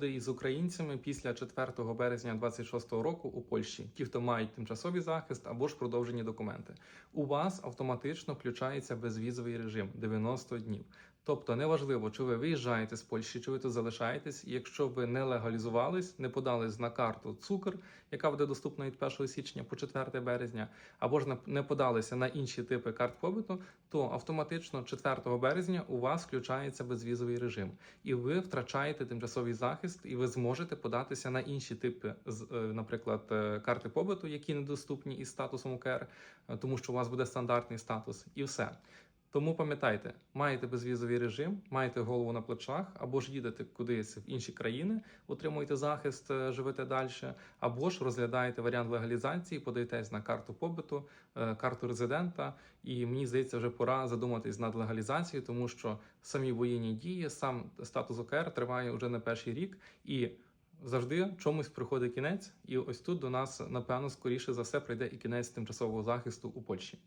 буде із українцями після 4 березня 26 року у Польщі, ті, хто мають тимчасовий захист або ж продовжені документи. У вас автоматично включається безвізовий режим 90 днів. Тобто неважливо, чи ви виїжджаєте з Польщі, чи ви тут залишаєтесь. Якщо ви не легалізувались, не подались на карту цукор, яка буде доступна від 1 січня по 4 березня, або ж не- подалися на інші типи карт побуту, то автоматично 4 березня у вас включається безвізовий режим, і ви втрачаєте тимчасовий захист, і ви зможете податися на інші типи, е, наприклад, е, карти побуту, які недоступні із статусом УКР, е, тому що у вас буде стандартний статус, і все. Тому пам'ятайте, маєте безвізовий режим, маєте голову на плечах, або ж їдете кудись в інші країни, отримуєте захист, е, живете далі, або ж розглядаєте варіант легалізації, подаєтесь на карту побиту, е, карту резидента. І мені здається, вже пора задуматись над легалізацією, тому що самі воєнні дії, сам статус ОКР триває вже не перший рік і. Завжди чомусь приходить кінець, і ось тут до нас напевно скоріше за все прийде і кінець тимчасового захисту у Польщі.